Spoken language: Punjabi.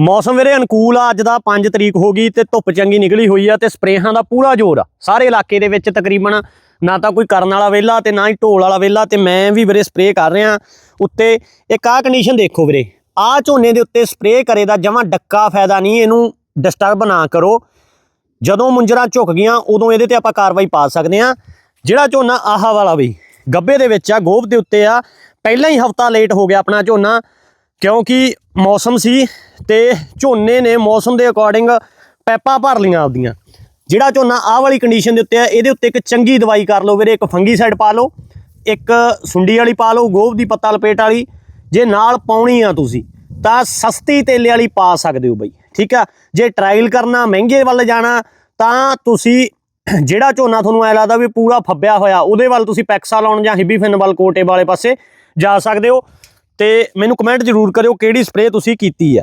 ਮੌਸਮ ਵੀਰੇ ਅਨੁਕੂਲ ਆ, ਅੱਜ ਦਾ 5 ਤਰੀਕ ਹੋ ਗਈ ਤੇ ਧੁੱਪ ਚੰਗੀ ਨਿਕਲੀ ਹੋਈ ਆ ਤੇ ਸਪਰੇਹਾਂ ਦਾ ਪੂਰਾ ਜ਼ੋਰ ਆ। ਸਾਰੇ ਇਲਾਕੇ ਦੇ ਵਿੱਚ ਤਕਰੀਬਨ ਨਾ ਤਾਂ ਕੋਈ ਕਰਨ ਵਾਲਾ ਵਿਹਲਾ ਤੇ ਨਾ ਹੀ ਢੋਲ ਵਾਲਾ ਵਿਹਲਾ ਤੇ ਮੈਂ ਵੀ ਵੀਰੇ ਸਪਰੇਅ ਕਰ ਰਿਹਾ ਉੱਤੇ ਇੱਕ ਆਹ ਕੰਡੀਸ਼ਨ ਦੇਖੋ ਵੀਰੇ। ਆਹ ਝੋਨੇ ਦੇ ਉੱਤੇ ਸਪਰੇਅ ਕਰੇ ਦਾ ਜਮਾਂ ਡੱਕਾ ਫਾਇਦਾ ਨਹੀਂ, ਇਹਨੂੰ ਡਿਸਟਰਬ ਨਾ ਕਰੋ। ਜਦੋਂ ਮੁੰਜਰਾਂ ਝੁਕ ਗਈਆਂ, ਉਦੋਂ ਇਹਦੇ ਤੇ ਆਪਾਂ ਕਾਰਵਾਈ ਪਾ ਸਕਦੇ ਆ ਜਿਹੜਾ ਝੋਨਾ ਆਹਾ ਵਾਲਾ ਵੀ, ਗੱਬੇ ਦੇ ਵਿੱਚ ਆ ਗੋਭ ਦੇ ਉੱਤੇ ਆ। ਪਹਿਲਾਂ ਹੀ ਹਫਤਾ ਲੇਟ ਹੋ ਗਿਆ ਆਪਣਾ ਝੋਨਾ। ਕਿਉਂਕਿ ਮੌਸਮ ਸੀ ਤੇ ਝੋਨੇ ਨੇ ਮੌਸਮ ਦੇ ਅਕੋਰਡਿੰਗ ਪੈਪਾਂ ਭਰ ਲੀਆਂ ਆਪਦੀਆਂ। ਜਿਹੜਾ ਝੋਨਾ ਆਹ ਵਾਲੀ ਕੰਡੀਸ਼ਨ ਦੇ ਉੱਤੇ ਆ, ਇਹਦੇ ਉੱਤੇ ਇੱਕ ਚੰਗੀ ਦਵਾਈ ਕਰ ਲਓ ਵੀਰੇ, ਇੱਕ ਫੰਗੀਸਾਈਡ ਪਾ ਲਓ, ਇੱਕ ਸੁੰਡੀ ਵਾਲੀ ਪਾ ਲਓ, ਗੋਭ ਦੀ ਪੱਤਾ ਲਪੇਟ ਵਾਲੀ, ਜੇ ਨਾਲ ਪਾਉਣੀ ਆ ਤੁਸੀਂ, ਤਾਂ ਸਸਤੀ ਤੇਲੇ ਵਾਲੀ ਪਾ ਸਕਦੇ ਹੋ ਬਈ, ਠੀਕ ਆ? ਜੇ ਟਰਾਇਲ ਕਰਨਾ, ਮਹਿੰਗੇ ਵੱਲ ਜਾਣਾ, ਤਾਂ ਤੁਸੀਂ ਜਿਹੜਾ ਝੋਨਾ ਤੁਹਾਨੂੰ ਐ ਲੱਗਦਾ ਵੀ ਪੂਰਾ ਫੱਬਿਆ ਹੋਇਆ, ਉਹਦੇ ਵੱਲ ਤੁਸੀਂ ਪੈਕਸਾ ਲਾਉਣ ਜਾਂ ਹਿੱਬੀ ਵੱਲ ਕੋਟੇ ਵਾਲੇ ਪਾਸੇ ਜਾ ਸਕਦੇ ਹੋ। ਤੇ ਮੈਨੂੰ ਕਮੈਂਟ ਜ਼ਰੂਰ ਕਰਿਓ ਕਿਹੜੀ ਸਪਰੇਅ ਤੁਸੀਂ ਕੀਤੀ ਆ।